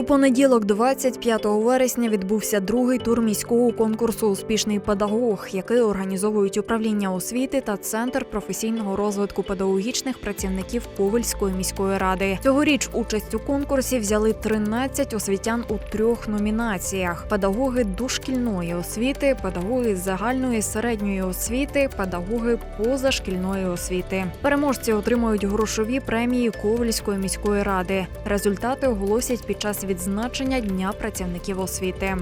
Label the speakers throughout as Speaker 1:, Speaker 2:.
Speaker 1: У понеділок, 25 вересня, відбувся другий тур міського конкурсу Успішний педагог, який організовують управління освіти та центр професійного розвитку педагогічних працівників Ковельської міської ради. Цьогоріч участь у конкурсі взяли 13 освітян у трьох номінаціях: педагоги дошкільної освіти, педагоги загальної середньої освіти, педагоги позашкільної освіти. Переможці отримують грошові премії Ковельської міської ради. Результати оголосять під час відзначення Дня працівників освіти.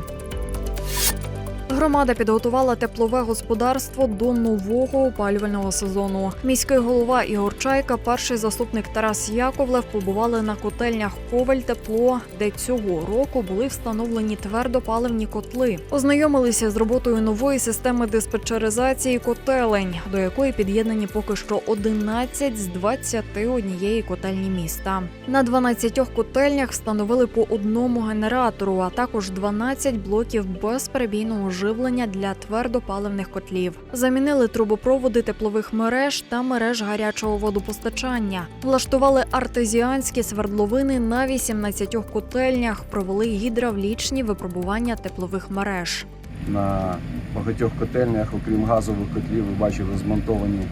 Speaker 1: Громада підготувала теплове господарство до нового опалювального сезону. Міський голова Ігор Чайка, перший заступник Тарас Яковлев побували на котельнях Коваль Тепло, де цього року були встановлені твердопаливні котли. Ознайомилися з роботою нової системи диспетчеризації котелень, до якої під'єднані поки що 11 з 21 котельні міста. На 12 котельнях встановили по одному генератору, а також 12 блоків безперебійного живлення для твердопаливних котлів. Замінили трубопроводи теплових мереж та мереж гарячого водопостачання. Влаштували артезіанські свердловини на 18 котельнях, провели гідравлічні випробування теплових мереж.
Speaker 2: На багатьох котельнях, окрім газових котлів, ви бачили змонтовані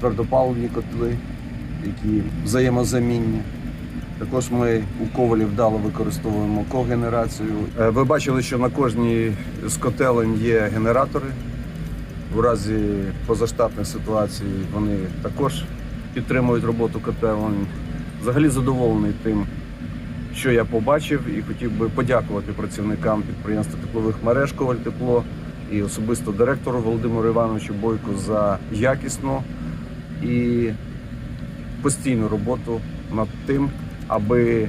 Speaker 2: твердопаливні котли, які взаємозамінні. Також ми у Ковалі вдало використовуємо когенерацію. Е, Ви бачили, що на кожній з котелень є генератори. У разі позаштатних ситуацій вони також підтримують роботу котелень. Взагалі задоволений тим, що я побачив, і хотів би подякувати працівникам підприємства теплових мереж Коваль Тепло і особисто директору Володимиру Івановичу Бойку за якісну і постійну роботу над тим, аби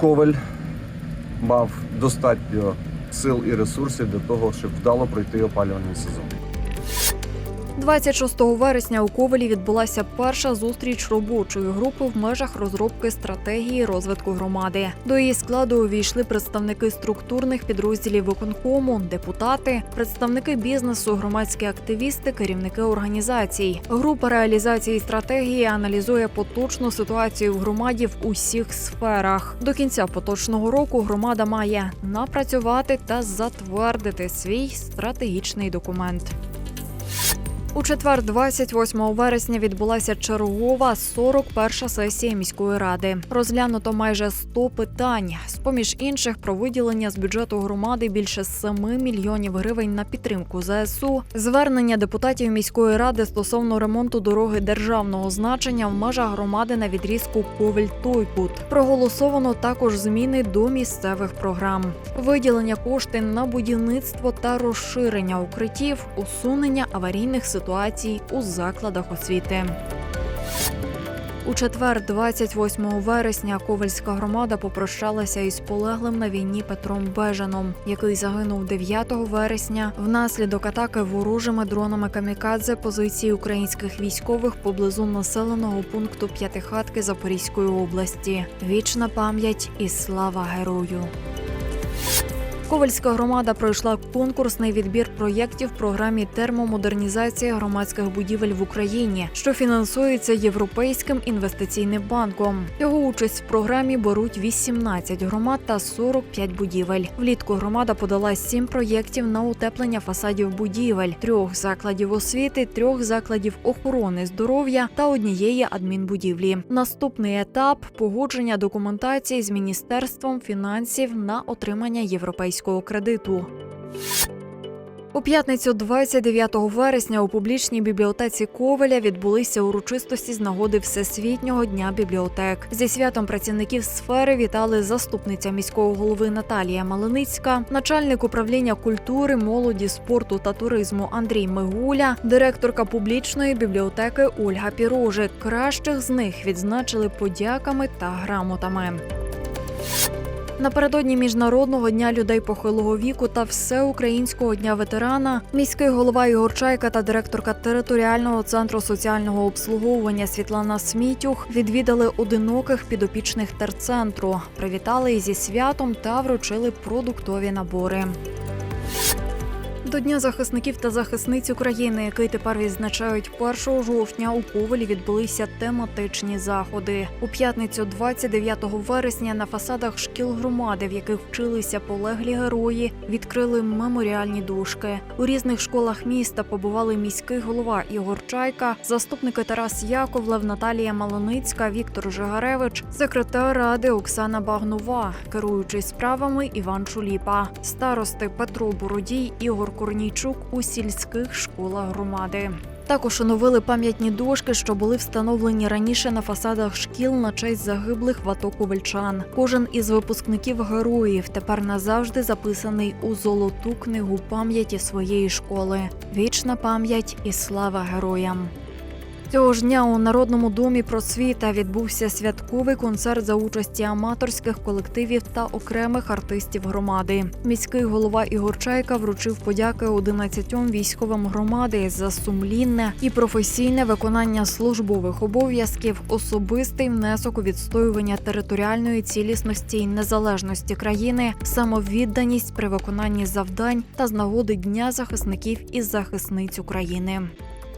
Speaker 2: Коваль мав достатньо сил і ресурсів для того, щоб вдало пройти опалювальний сезон.
Speaker 1: 26 вересня у Ковелі відбулася перша зустріч робочої групи в межах розробки стратегії розвитку громади. До її складу увійшли представники структурних підрозділів виконкому, депутати, представники бізнесу, громадські активісти, керівники організацій. Група реалізації стратегії аналізує поточну ситуацію в громаді в усіх сферах. До кінця поточного року громада має напрацювати та затвердити свій стратегічний документ. У четвер, 28 вересня, відбулася чергова 41-ша сесія міської ради. Розглянуто майже 100 питань. З поміж інших про виділення з бюджету громади більше 7 мільйонів гривень на підтримку ЗСУ, звернення депутатів міської ради стосовно ремонту дороги державного значення в межах громади на відрізку Ковель-Тойпут. Проголосовано також зміни до місцевих програм, виділення коштів на будівництво та розширення укриттів, усунення аварійних ситуацій у закладах освіти. У четвер, 28 вересня, Ковальська громада попрощалася із полеглим на війні Петром Бежаном, який загинув 9 вересня внаслідок атаки ворожими дронами камікадзе позиції українських військових поблизу населеного пункту П'ятихатки Запорізької області. Вічна пам'ять і слава герою. Ковальська громада пройшла конкурсний відбір проєктів програмі термомодернізація громадських будівель в Україні, що фінансується Європейським інвестиційним банком. Його участь в програмі беруть 18 громад та 45 будівель. Влітку громада подала 7 проєктів на утеплення фасадів будівель, трьох закладів освіти, трьох закладів охорони здоров'я та однієї адмінбудівлі. Наступний етап погодження документації з міністерством фінансів на отримання європейського кредиту. У п'ятницю, 29 вересня, у публічній бібліотеці Ковеля відбулися урочистості з нагоди Всесвітнього дня бібліотек. Зі святом працівників сфери вітали заступниця міського голови Наталія Малиницька, начальник управління культури, молоді, спорту та туризму Андрій Мигуля, директорка публічної бібліотеки Ольга Пірожик. Кращих з них відзначили подяками та грамотами. Напередодні міжнародного дня людей похилого віку та всеукраїнського дня ветерана міський голова Ігор Чайка та директорка територіального центру соціального обслуговування Світлана Смітюх відвідали одиноких підопічних терцентру, привітали зі святом та вручили продуктові набори. До Дня захисників та захисниць України, який тепер відзначають 1 жовтня, у Ковелі відбулися тематичні заходи. У п'ятницю, 29 вересня, на фасадах шкіл громади, в яких вчилися полеглі герої, відкрили меморіальні дошки. У різних школах міста побували міський голова Ігор Чайка, заступники Тарас Яковлев, Наталія Малоницька, Віктор Жигаревич, секретар ради Оксана Багнова, керуючий справами Іван Шуліпа, старости Петро Бородій, Ігор Корнійчук у сільських школах громади. Також оновили пам'ятні дошки, що були встановлені раніше на фасадах шкіл на честь загиблих в АТО ковальчан. Кожен із випускників героїв тепер назавжди записаний у золоту книгу пам'яті своєї школи. Вічна пам'ять і слава героям. Цього ж дня у Народному домі просвіта відбувся святковий концерт за участі аматорських колективів та окремих артистів громади. Міський голова Ігор Чайка вручив подяки 11 військовим громади за сумлінне і професійне виконання службових обов'язків, особистий внесок у відстоювання територіальної цілісності і незалежності країни, самовідданість при виконанні завдань та з нагоди Дня захисників і захисниць України.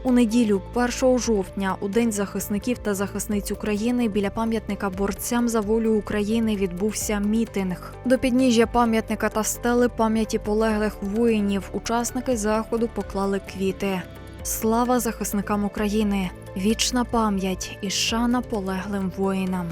Speaker 1: У неділю, 1 жовтня, у День захисників та захисниць України біля пам'ятника борцям за волю України відбувся мітинг. До підніжжя пам'ятника та стели пам'яті полеглих воїнів. Учасники заходу поклали квіти. Слава захисникам України! Вічна пам'ять і шана полеглим воїнам.